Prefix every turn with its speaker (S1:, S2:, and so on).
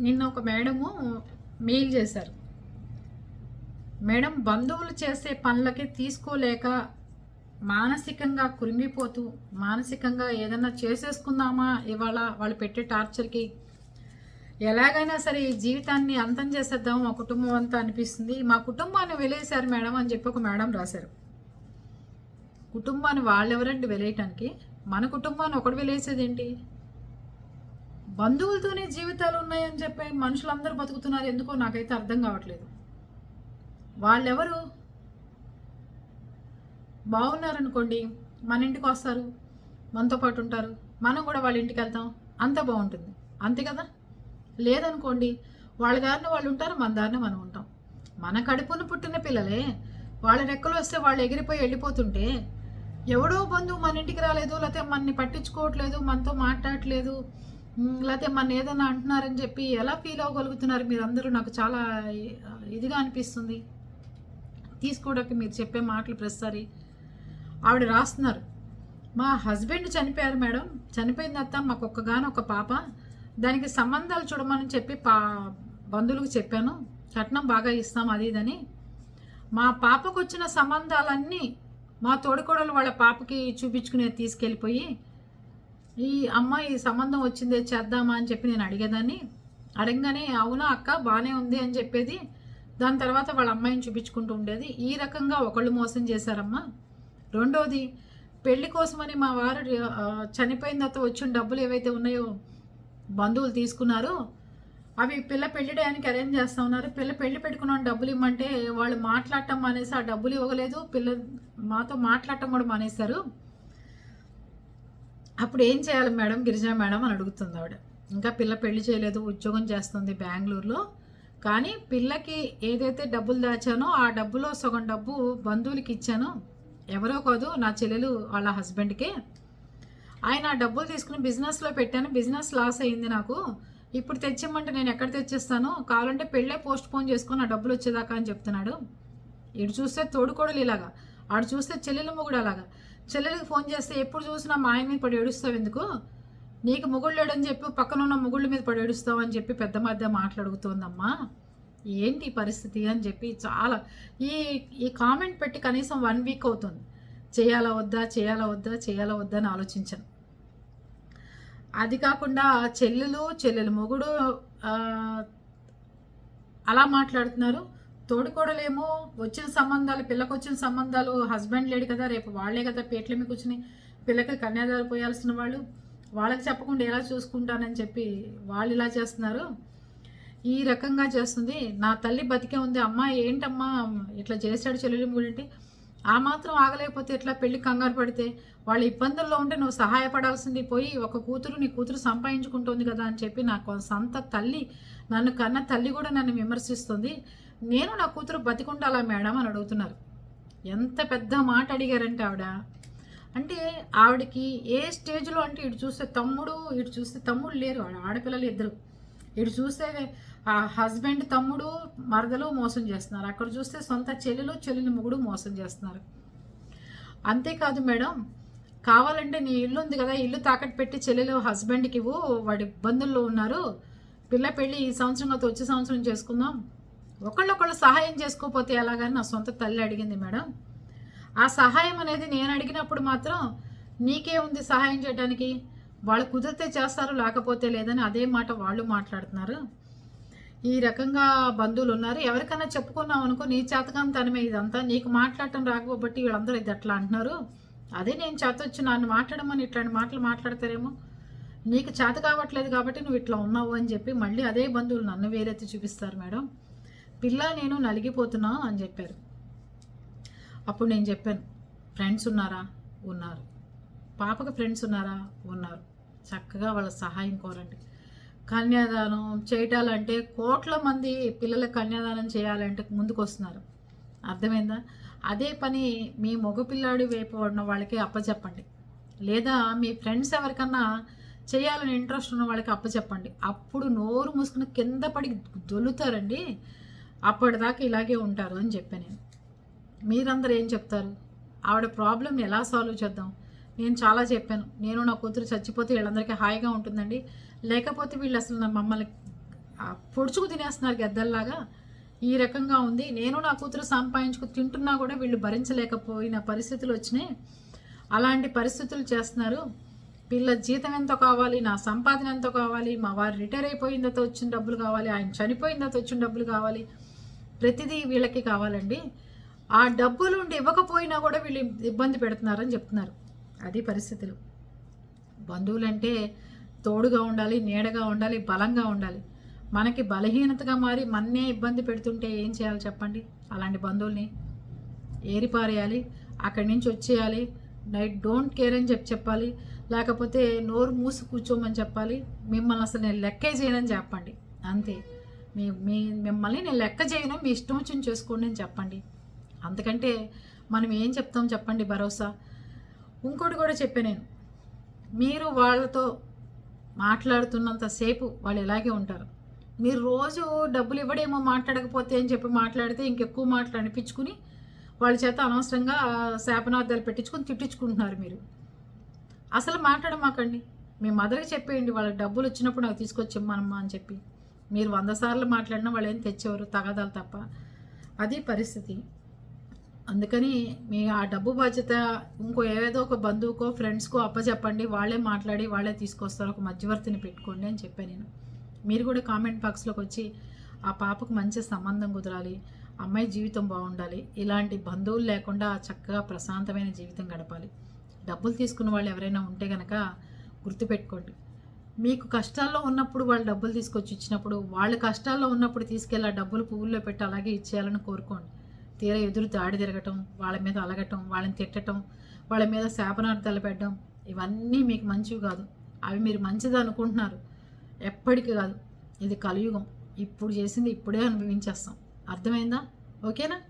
S1: నిన్న ఒక madam mail చేశారు. మేడం బంధువులు చేసే పనులకి తీసుకోలేక మానసికంగా కృంగిపోతూ మానసికంగా ఏదైనా చేసేసుకుందామా ఇవాళ వాళ్ళు పెట్టే టార్చర్కి? ఎలాగైనా సరే ఈ జీవితాన్ని అంతం చేసేద్దాం మా కుటుంబం అంతా అనిపిస్తుంది. మా కుటుంబాన్ని వెలేశారు మేడం అని చెప్పి ఒక మేడం రాశారు. కుటుంబాన్ని వాళ్ళెవరండి వెలేయటానికి? మన కుటుంబాన్ని ఒకటి వెలేసేది ఏంటి బంధువులతోనే జీవితాలు ఉన్నాయని చెప్పి మనుషులందరూ బతుకుతున్నారు. ఎందుకో నాకైతే అర్థం కావట్లేదు. వాళ్ళెవరు? బాగున్నారనుకోండి మన ఇంటికి వస్తారు మనతో పాటు ఉంటారు మనం కూడా వాళ్ళ ఇంటికి వెళ్తాం అంత బాగుంటుంది. అంతే కదా? లేదనుకోండి వాళ్ళ దారిన వాళ్ళు ఉంటారు మన దారిన మనం ఉంటాం. మన కడుపున పుట్టిన పిల్లలే వాళ్ళ రెక్కలు వస్తే వాళ్ళు ఎగిరిపోయి వెళ్ళిపోతుంటే ఎవడో బంధువు మన ఇంటికి రాలేదు లేకపోతే మనని పట్టించుకోవట్లేదు మనతో మాట్లాడట్లేదు లేకపోతే మన ఏదైనా అంటున్నారని చెప్పి ఎలా ఫీల్ అవ్వగలుగుతున్నారు మీరందరూ? నాకు చాలా ఇదిగా అనిపిస్తుంది. తీసుకోవడానికి మీరు చెప్పే మాటలు ప్రతిసారి ఆవిడ రాస్తున్నారు. మా హస్బెండ్ చనిపోయారు మేడం. చనిపోయిన తర్వాత మాకు ఒక్కగాను ఒక పాప. దానికి సంబంధాలు చూడమని చెప్పి పా బంధువులకు చెప్పాను. కట్నం బాగా ఇస్తాం అది ఇదని మా పాపకు వచ్చిన సంబంధాలన్నీ మా తోడుకోడలు వాళ్ళ పాపకి చూపించుకునే తీసుకెళ్ళిపోయి ఈ అమ్మాయి సంబంధం వచ్చిందే చేద్దామా అని చెప్పి నేను అడిగేదాన్ని. అడగగానే అవునా అక్క బాగానే ఉంది అని చెప్పేది. దాని తర్వాత వాళ్ళ అమ్మాయిని చూపించుకుంటూ ఉండేది. ఈ రకంగా ఒకళ్ళు మోసం చేశారమ్మా. రెండోది పెళ్ళి కోసమని మా వారు చనిపోయిన తర్వాత వచ్చిన డబ్బులు ఏవైతే ఉన్నాయో బంధువులు తీసుకున్నారో అవి పిల్ల పెళ్ళి టయానికి అరేంజ్ చేస్తా ఉన్నారు. పిల్ల పెళ్ళి పెట్టుకున్న డబ్బులు ఇమ్మంటే వాళ్ళు మాట్లాడటం మానేసి ఆ డబ్బులు ఇవ్వలేదు. పిల్ల మాతో మాట్లాడటం కూడా మానేశారు. అప్పుడు ఏం చేయాలి మేడం? గిరిజా మేడం అని అడుగుతుంది ఆవిడ. ఇంకా పిల్ల పెళ్ళి చేయలేదు ఉద్యోగం చేస్తుంది బెంగళూరులో. కానీ పిల్లకి ఏదైతే డబ్బులు దాచానో ఆ డబ్బులో సగం డబ్బు బంధువులకి ఇచ్చాను. ఎవరో కాదు నా చెల్లెలు వాళ్ళ హస్బెండ్కే. ఆయన ఆ డబ్బులు తీసుకుని బిజినెస్లో పెట్టాను. బిజినెస్ లాస్ అయింది నాకు. ఇప్పుడు తెచ్చిమ్మంటే నేను ఎక్కడ తెచ్చిస్తాను? కావాలంటే పెళ్ళే పోస్ట్ పోన్ చేసుకొని ఆ డబ్బులు వచ్చేదాకా అని చెప్తున్నాడు. ఇటు చూస్తే తోడుకోడలు ఇలాగా. ఆడు చూస్తే చెల్లెలు మొగుడు అలాగా. చెల్లెలకి ఫోన్ చేస్తే ఎప్పుడు చూసినా మా ఆయన మీద పడి ఏడుస్తావు ఎందుకు? నీకు మొగుళ్ళు లేడని చెప్పి పక్కన ఉన్న మొగుళ్ళ మీద పడి ఏడుస్తావు అని చెప్పి పెద్ద మధ్య మాట్లాడుగుతోందమ్మా. ఏంటి పరిస్థితి అని చెప్పి చాలా ఈ ఈ కామెంట్ పెట్టి కనీసం వన్ వీక్ అవుతుంది. చేయాలా వద్దా చేయాలా వద్దా చేయాలా వద్దా అని ఆలోచించాను. అది కాకుండా చెల్లెలు చెల్లెలు మొగుడు అలా మాట్లాడుతున్నారు. తోడుకోడలేమో వచ్చిన సంబంధాలు పిల్లకు వచ్చిన సంబంధాలు హస్బెండ్ లేడు కదా రేపు వాళ్ళే కదా పేట్ల మీద కూర్చుని పిల్లకి కన్యాదారు పోయాల్సిన వాళ్ళు. వాళ్ళకి చెప్పకుండా ఎలా చూసుకుంటానని చెప్పి వాళ్ళు ఇలా చేస్తున్నారు. ఈ రకంగా చేస్తుంది. నా తల్లి బతికే ఉంది. అమ్మా ఏంటమ్మా ఇట్లా చేశాడు చెల్లెలి మూడింటి ఆ మాత్రం ఆగలేకపోతే ఎట్లా పెళ్ళి కంగారు పడితే? వాళ్ళ ఇబ్బందుల్లో ఉంటే నువ్వు సహాయపడాల్సింది పోయి ఒక కూతురు నీ కూతురు సంపాదించుకుంటుంది కదా అని చెప్పి నాకు సొంత తల్లి నన్ను కన్న తల్లి కూడా నన్ను విమర్శిస్తుంది. నేను నా కూతురు బతికుండాలా మేడం అని అడుగుతున్నారు. ఎంత పెద్ద మాట అడిగారంటే ఆవిడ. అంటే ఆవిడకి ఏ స్టేజ్లో అంటే ఇటు చూస్తే తమ్ముడు ఇటు చూస్తే తమ్ముడు లేరు. ఆడ ఆడపిల్లలు ఇద్దరు. ఇటు చూస్తే ఆ హస్బెండ్ తమ్ముడు మరదలు మోసం చేస్తున్నారు. అక్కడ చూస్తే సొంత చెల్లెలు చెల్లెలు మొగుడు మోసం చేస్తున్నారు. అంతేకాదు మేడం కావాలంటే నీ ఇల్లు ఉంది కదా ఇల్లు తాకట్టు పెట్టి చెల్లెలు హస్బెండ్కి ఇవ్వు. వాడి ఇబ్బందుల్లో ఉన్నారు. పిల్ల పెళ్ళి ఈ సంవత్సరం కాదు వచ్చే సంవత్సరం చేసుకుందాం. ఒకళ్ళొకళ్ళు సహాయం చేసుకోకపోతే ఎలాగని నా సొంత తల్లి అడిగింది మేడం ఆ సహాయం అనేది నేను అడిగినప్పుడు మాత్రం నీకే ఉంది సహాయం చేయడానికి వాళ్ళు కుదిరితే చేస్తారు లేకపోతే లేదని అదే మాట వాళ్ళు మాట్లాడుతున్నారు. ఈ రకంగా బంధువులు ఉన్నారు. ఎవరికైనా చెప్పుకున్నాం అనుకో నీ చేతకం తనమే ఇదంతా. నీకు మాట్లాడటం రాకపోబట్టి వీళ్ళందరూ ఇది అట్లా అంటున్నారు. అదే నేను చేతొచ్చు నన్ను మాట్లాడమని ఇట్లాంటి మాటలు మాట్లాడతారేమో. నీకు చేత కావట్లేదు కాబట్టి నువ్వు ఇట్లా ఉన్నావు అని చెప్పి మళ్ళీ అదే బంధువులు నన్ను వేరెత్తి చూపిస్తారు మేడం పిల్ల నేను నలిగిపోతున్నా అని చెప్పారు. అప్పుడు నేను చెప్పాను ఫ్రెండ్స్ ఉన్నారా? ఉన్నారు. పాపకు ఫ్రెండ్స్ ఉన్నారా? ఉన్నారు. చక్కగా వాళ్ళ సహాయం కోరండి. కన్యాదానం చేయటాలంటే కోట్ల మంది పిల్లల కన్యాదానం చేయాలంటే ముందుకు వస్తున్నారు అర్థమైందా? అదే పని మీ మగపిల్లాడి వైపు ఉన్న వాళ్ళకి అప్పచెప్పండి. లేదా మీ ఫ్రెండ్స్ ఎవరికన్నా చేయాలని ఇంట్రెస్ట్ ఉన్న వాళ్ళకి అప్పచెప్పండి. అప్పుడు నోరు మూసుకుని కింద పడి దొల్లుతారండి అప్పటిదాకా ఇలాగే ఉంటారు అని చెప్పాను నేను. మీరందరూ ఏం చెప్తారు? ఆవిడ ప్రాబ్లం ఎలా సాల్వ్ చేద్దాం? నేను చాలా చెప్పాను. నేను నా కూతురు చచ్చిపోతే వీళ్ళందరికీ హాయిగా ఉంటుందండి. లేకపోతే వీళ్ళు అసలు నా మమ్మల్ని పొడుచుకు తినేస్తున్నారు గద్దల్లాగా. ఈ రకంగా ఉంది. నేను నా కూతురు సంపాదించుకు తింటున్నా కూడా వీళ్ళు భరించలేకపోయిన పరిస్థితులు వచ్చినాయి. అలాంటి పరిస్థితులు చేస్తున్నారు. పిల్ల జీతం ఎంత కావాలి? నా సంపాదన ఎంత కావాలి? మా వారు రిటైర్ అయిపోయిందతో వచ్చిన డబ్బులు కావాలి. ఆయన చనిపోయిందతో వచ్చిన డబ్బులు కావాలి. ప్రతిదీ వీళ్ళకి కావాలండి. ఆ డబ్బులు ఉండి ఇవ్వకపోయినా కూడా వీళ్ళు ఇబ్బంది పెడుతున్నారని చెప్తున్నారు. అది పరిస్థితులు. బంధువులంటే తోడుగా ఉండాలి నీడగా ఉండాలి బలంగా ఉండాలి. మనకి బలహీనతగా మారి మన్నే ఇబ్బంది పెడుతుంటే ఏం చేయాలి చెప్పండి? అలాంటి బంధువుల్ని ఏరిపారేయాలి అక్కడి నుంచి వచ్చేయాలి. నైట్ డోంట్ కేర్ అని చెప్పి చెప్పాలి. లేకపోతే నోరు మూసి కూర్చోమని చెప్పాలి. మిమ్మల్ని అసలు నేను లెక్కే చేయనని చెప్పండి. అంతే. మీ మీ మిమ్మల్ని నేను లెక్క చేయను మీ ఇష్టం వచ్చింది చేసుకోండి అని చెప్పండి. అందుకంటే మనం ఏం చెప్తాం చెప్పండి భరోసా? ఇంకోటి కూడా చెప్పే నేను. మీరు వాళ్ళతో మాట్లాడుతున్నంతసేపు వాళ్ళు ఇలాగే ఉంటారు. మీరు రోజు డబ్బులు ఇవ్వడేమో మాట్లాడకపోతే అని చెప్పి మాట్లాడితే ఇంకెక్కువ మాటలు అనిపించుకుని వాళ్ళ చేత అనవసరంగా శాపనార్థాలు పెట్టించుకొని తిట్టించుకుంటున్నారు మీరు. అసలు మాట్లాడమాకండి. మీ మదర్కి చెప్పేయండి వాళ్ళకి డబ్బులు వచ్చినప్పుడు నాకు తీసుకొచ్చి ఇమ్మనమ్మా అని చెప్పి. మీరు వంద సార్లు మాట్లాడినా వాళ్ళు ఏం తెచ్చేవారు? తగదాలు తప్ప. అది పరిస్థితి. అందుకని మీ ఆ డబ్బు బాధ్యత ఇంకో ఏదో ఒక బంధువుకో ఫ్రెండ్స్కో అప్పచెప్పండి వాళ్ళే మాట్లాడి వాళ్ళే తీసుకొస్తారు. ఒక మధ్యవర్తిని పెట్టుకోండి అని చెప్పాను నేను. మీరు కూడా కామెంట్ బాక్స్లోకి వచ్చి ఆ పాపకు మంచి సంబంధం కుదరాలి. అమ్మాయి జీవితం బాగుండాలి. ఇలాంటి బంధువులు లేకుండా చక్కగా ప్రశాంతమైన జీవితం గడపాలి. డబ్బులు తీసుకున్న వాళ్ళు ఎవరైనా ఉంటే కనుక గుర్తుపెట్టుకోండి. మీకు కష్టాల్లో ఉన్నప్పుడు వాళ్ళు డబ్బులు తీసుకొచ్చి ఇచ్చినప్పుడు వాళ్ళు కష్టాల్లో ఉన్నప్పుడు తీసుకెళ్ళి ఆ డబ్బులు పువ్వుల్లో పెట్టి అలాగే ఇచ్చేయాలని కోరుకోండి. తీరా ఎదురు దాడి తిరగటం వాళ్ళ మీద అలగటం వాళ్ళని తిట్టటం వాళ్ళ మీద శాపనార్థాలు పెట్టడం ఇవన్నీ మీకు మంచివి కాదు. అవి మీరు మంచిది అనుకుంటున్నారు. ఎప్పటికీ కాదు. ఇది కలియుగం. ఇప్పుడు చేసింది ఇప్పుడే అనుభవించేస్తాం. అర్థమైందా? ఓకేనా?